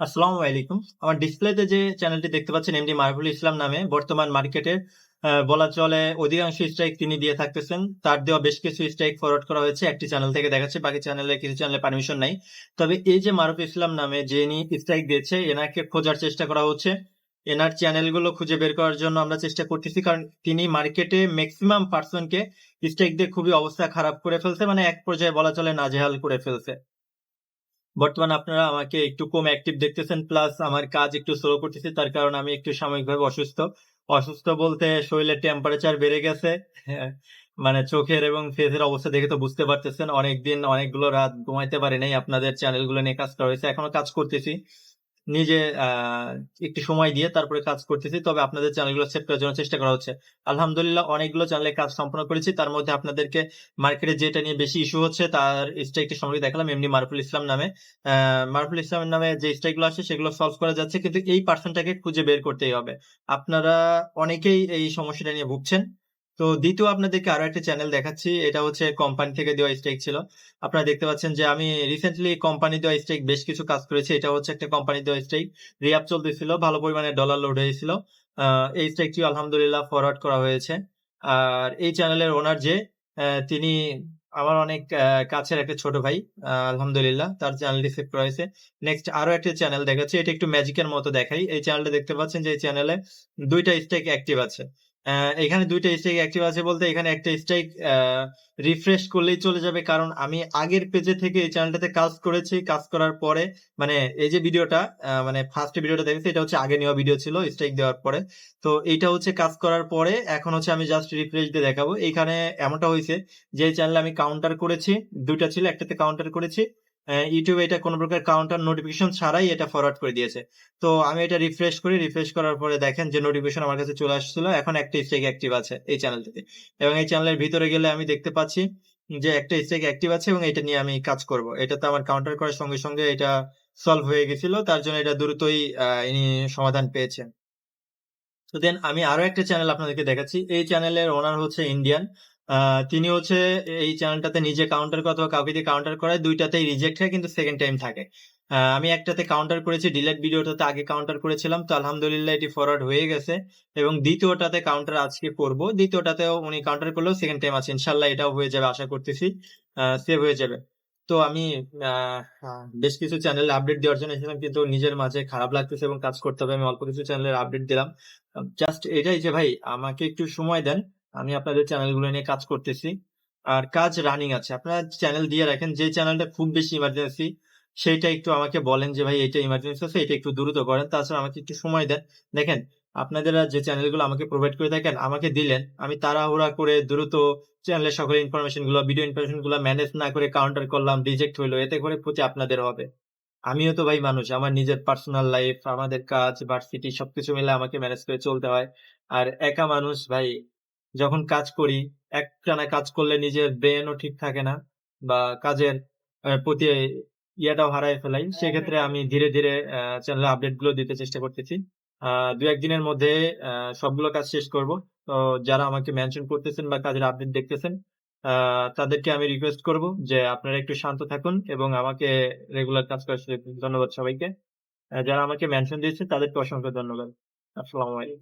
আসসালামু আলাইকুম। আমার ডিসপ্লেতে যে চ্যানেলটি দেখতে পাচ্ছেন এমডি মারুফুল ইসলাম নামে বর্তমান মার্কেটে আ বলা চলে অধিকাংশ স্ট্রাইক তিনি দিয়ে থাকতেছেন। তার দেওয়া বেশ কিছু স্ট্রাইক ফরওয়ার্ড করা হয়েছে। একটি চ্যানেল থেকে দেখাচ্ছে, বাকি চ্যানেলে কিছু চ্যানেলে পারমিশন নাই। তবে এই যে মারুফ ইসলাম নামে যিনি স্ট্রাইক দিয়েছে এনাকে খোঁজার চেষ্টা করা হচ্ছে। এনার চ্যানেলগুলো খুঁজে বের করার জন্য আমরা চেষ্টা করতেছি। কারণ তিনি মার্কেটে মেক্সিমাম পারসনকে স্ট্রাইক দিয়ে খুবই অবস্থা খারাপ করে ফেলছে। মানে এক পর্যায়ে বলা চলে নাজেহাল করে ফেলছে। বর্তমানে আপনারা আমাকে একটু কম অ্যাক্টিভ দেখতেছেন প্লাস আমার কাজ একটু স্লো করতেছে তার কারণে আমি একটু সাময়িকভাবে অসুস্থ। অসুস্থ বলতে শরীরের টেম্পারেচার বেড়ে গেছে। হ্যাঁ, মানে চোখের এবং ফেসের অবস্থা দেখে তো বুঝতে পারতেছেন অনেকদিন অনেকগুলো রাত ঘুমাইতে পারি নাই। আপনাদের চ্যানেলগুলো নিয়ে কাজ করা হয়েছে। এখনও কাজ করতেছি। নিজে একটু সময় দিয়ে তারপরে কাজ করতেছি। তবে আপনাদের চ্যানেলগুলো সেট করার জন্য চেষ্টা করা হচ্ছে। আলহামদুলিল্লাহ, অনেকগুলো চ্যানেলে কাজ সম্পন্ন করেছি। তার মধ্যে আপনাদেরকে মার্কেটে যেটা নিয়ে বেশি ইস্যু হচ্ছে, তার স্ট্রাইকটি সম্পর্কে দেখালাম এমনি মারফুল ইসলাম নামে। মারুফুল ইসলামের নামে যে স্ট্রাইকগুলো আসছে সেগুলো সলভ করা যাচ্ছে। কিন্তু এই পারসনটাকে খুঁজে বের করতেই হবে। আপনারা অনেকেই এই সমস্যাটা নিয়ে ভুগছেন। তো দ্বিতীয় আপনাদেরকে আরও একটা চ্যানেল দেখাচ্ছি। এটা হচ্ছে কোম্পানি থেকে দেওয়া স্ট্রাইক ছিল। আপনারা দেখতে পাচ্ছেন যে আমি রিসেন্টলি কোম্পানি দেওয়া স্ট্রাইক বেশ কিছু কাজ করেছি। এটা হচ্ছে একটা কোম্পানি দেওয়া স্ট্রাইক। রি-আপ চলতেছিল। ভালো পরিমাণে ডলার লোড হয়েছিল। এই স্ট্রাইকটিও আলহামদুলিল্লাহ ফরওয়ার্ড করা হয়েছে। আর এই চ্যানেলের ওনার যে তিনি আমার অনেক কাছের একটা ছোট ভাই। আলহামদুলিল্লাহ, তার চ্যানেল সেভ করা হয়েছে। নেক্সট আরও একটা চ্যানেল দেখাচ্ছি। এটা একটু ম্যাজিকের মতো দেখাই। এই চ্যানেলটা দেখতে পাচ্ছেন যে এই চ্যানেলে ২ টা স্ট্রাইক অ্যাক্টিভ আছে। এখানে দুইটা স্ট্রাইক অ্যাক্টিভ আছে বলতে এখানে একটা স্ট্রাইক রিফ্রেশ করলেই চলে যাবে। কারণ আমি আগের পেজে থেকে এই চ্যানেলটাতে কাজ করেছি। কাজ করার পরে মানে এই যে ভিডিওটা মানে ফার্স্ট ভিডিওটা দেখেছি, এটা হচ্ছে আগে নেওয়া ভিডিও ছিল স্ট্রাইক দেওয়ার পরে। তো এইটা হচ্ছে কাজ করার পরে, এখন হচ্ছে আমি জাস্ট রিফ্রেশ দিয়ে দেখাবো। এইখানে এমনটা হয়েছে, যে চ্যানেলে আমি কাউন্টার করেছি। দুইটা ছিল, একটাতে কাউন্টার করেছি। এ এটা কোনো প্রকার কাউন্টার নোটিফিকেশন ছাড়াই এটা ফরওয়ার্ড করে দিয়েছে। তো আমি এটা রিফ্রেশ করি। রিফ্রেশ করার পরে দেখেন যে নোটিফিকেশন আমার কাছে চলে আসছিল। এখন একটা স্ট্রাইক অ্যাক্টিভ আছে এই চ্যানেলটাতে। এবং এই চ্যানেলের ভিতরে গেলে আমি দেখতে পাচ্ছি যে একটা স্ট্রাইক অ্যাক্টিভ আছে এবং এটা নিয়ে আমি কাজ করব। এটা তো আমার কাউন্টার করার সঙ্গে, সঙ্গে এটা সলভ হয়ে গেছিল। তার জন্য এটা দ্রুতই ইনি সমাধান পেয়েছেন। তো দেন আমি আরও একটা চ্যানেল আপনাদেরকে দেখাচ্ছি। এই চ্যানেলের ওনার হচ্ছে ইন্ডিয়ান। তিনি হচ্ছে এই চ্যানেলটাতে নিজে কাউন্টার করে অথবা কাউকে দিয়ে কাউন্টার করায়, দুইটাতেই রিজেক্ট হয়, কিন্তু সেকেন্ড টাইম থাকে। আমি একটাতে কাউন্টার করেছি ডিলেট ভিডিওটাতে আগে কাউন্টার করেছিলাম। তো আলহামদুলিল্লাহ এটি ফরওয়ার্ড হয়ে গেছে এবং দ্বিতীয়টাতে কাউন্টার আজকে করব। দ্বিতীয়টাতেও উনি কাউন্টার করলেও সেকেন্ড টাইম আছে। ইনশাল্লাহ এটাও হয়ে যাবে, আশা করতেছি। সেভ হয়ে যাবে। তো আমি বেশ কিছু চ্যানেল আপডেট দেওয়ার জন্য এসেছিলাম, কিন্তু নিজের মাঝে খারাপ লাগতেছে এবং কাজ করতে হবে। আমি অল্প কিছু চ্যানেলের আপডেট দিলাম। জাস্ট এটাই যে ভাই, আমাকে একটু সময় দেন। আমি আপনাদের চ্যানেলগুলো নিয়ে কাজ করতেছি। আর কাজ রানিং আছে। আপনারা চ্যানেল দিয়ে রাখেন। যে চ্যানেলটা খুব বেশি ইমার্জেন্সি সেইটা একটু আমাকে বলেন যে ভাই এটা ইমার্জেন্সি আছে এটা একটু দ্রুত করেন। তাছাড়া আমাকে একটু সময় দেন। দেখেন আপনাদেরা যে চ্যানেলগুলো আমাকে প্রোভাইড করে থাকেন আমাকে দিলেন। আমি তাড়াহুড়া করে দ্রুত চ্যানেলের সকল ইনফরমেশনগুলো ভিডিও ইনফরমেশনগুলো ম্যানেজ না করে কাউন্টার করলাম, রিজেক্ট হইল। এতে করে ক্ষতি আপনাদের হবে। আমিও তো ভাই মানুষ। আমার নিজের পার্সোনাল লাইফ, আমাদের কাজ, ভার্সিটি সবকিছু মিলে আমাকে ম্যানেজ করে চলতে হয়। আর একা মানুষ ভাই যখন কাজ করি একটানা কাজ করলে নিজের ব্রেইনও ঠিক থাকে না বা কাজের প্রতি ইয়াটাও হারায় ফেলাই। সেক্ষেত্রে আমি ধীরে, ধীরে আ চ্যানেলের আপডেটগুলো দিতে চেষ্টা করতেছি। আ ২-১ মধ্যে সবগুলো কাজ শেষ করব। তো যারা আমাকে মেনশন করতেছেন বা কাজের আপডেট দেখতেছেন তাদেরকে আমি রিকোয়েস্ট করব যে আপনারা একটু শান্ত থাকুন এবং আমাকে রেগুলার কাজ করার ধন্যবাদ সবাইকে। যারা আমাকে মেনশন দিয়েছে তাদেরকে অসংখ্য ধন্যবাদ। আসসালামু আলাইকুম।